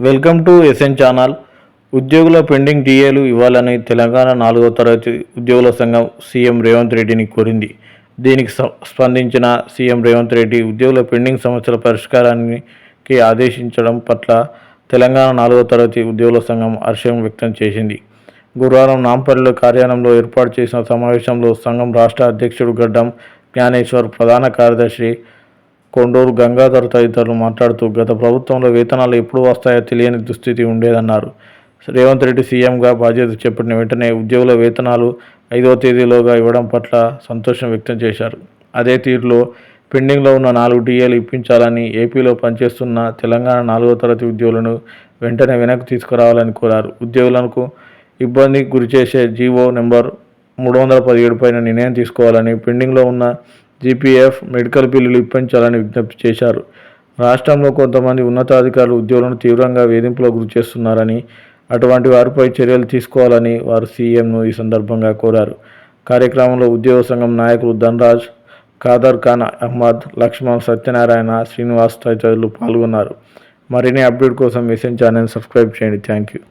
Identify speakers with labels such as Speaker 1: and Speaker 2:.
Speaker 1: Welcome to SN channel. ఉద్యోగుల pending డిఏలు ఇవ్వాలని తెలంగాణ నాలుగో తరగతి ఉద్యోగుల సంఘం సీఎం రేవంత్ రెడ్డిని కోరింది. దీనికి స్పందించిన సీఎం రేవంత్ రెడ్డి ఉద్యోగుల పెండింగ్ సమస్యల పరిష్కారానికి ఆదేశించడం పట్ల తెలంగాణ నాలుగో తరగతి ఉద్యోగుల సంఘం హర్షం వ్యక్తం చేసింది. గురువారం నాంపల్లిలో కార్యాలయంలో ఏర్పాటు చేసిన సమావేశంలో సంఘం రాష్ట్ర అధ్యక్షుడు గడ్డం జ్ఞానేశ్వర్ ప్రధాన కార్యదర్శి కొండూరు గంగాధర్ తదితరులు మాట్లాడుతూ గత ప్రభుత్వంలో వేతనాలు ఎప్పుడు వస్తాయో తెలియని దుస్థితి ఉండేదన్నారు. రేవంత్ రెడ్డి సీఎంగా బాధ్యత చేపట్టిన వెంటనే ఉద్యోగుల వేతనాలు ఐదవ తేదీలోగా ఇవ్వడం పట్ల సంతోషం వ్యక్తం చేశారు. అదే తీరులో పెండింగ్లో ఉన్న నాలుగు డిఏలు ఇప్పించాలని ఏపీలో పనిచేస్తున్న తెలంగాణ నాలుగో తరగతి ఉద్యోగులను వెంటనే వెనక్కి తీసుకురావాలని కోరారు. ఉద్యోగులకు ఇబ్బందికి గురిచేసే జీవో నెంబర్ మూడు వందల పదిహేడు పైన నిర్ణయం తీసుకోవాలని పెండింగ్లో ఉన్న జీపీఎఫ్ మెడికల్ బిల్లులు ఇప్పించాలని విజ్ఞప్తి చేశారు. రాష్ట్రంలో కొంతమంది ఉన్నతాధికారులు ఉద్యోగులను తీవ్రంగా వేధింపులకు గురి చేస్తున్నారని అటువంటి వారిపై చర్యలు తీసుకోవాలని వారు సీఎంను ఈ సందర్భంగా కోరారు. కార్యక్రమంలో ఉద్యోగ సంఘం నాయకులు ధనరాజ్ ఖాదర్ ఖాన్ అహ్మద్ లక్ష్మణ్ సత్యనారాయణ శ్రీనివాస్ తదితరులు పాల్గొన్నారు. మరిన్ని అప్డేట్ కోసం మెసేజ్ ఛానల్ సబ్స్క్రైబ్ చేయండి. Thank you.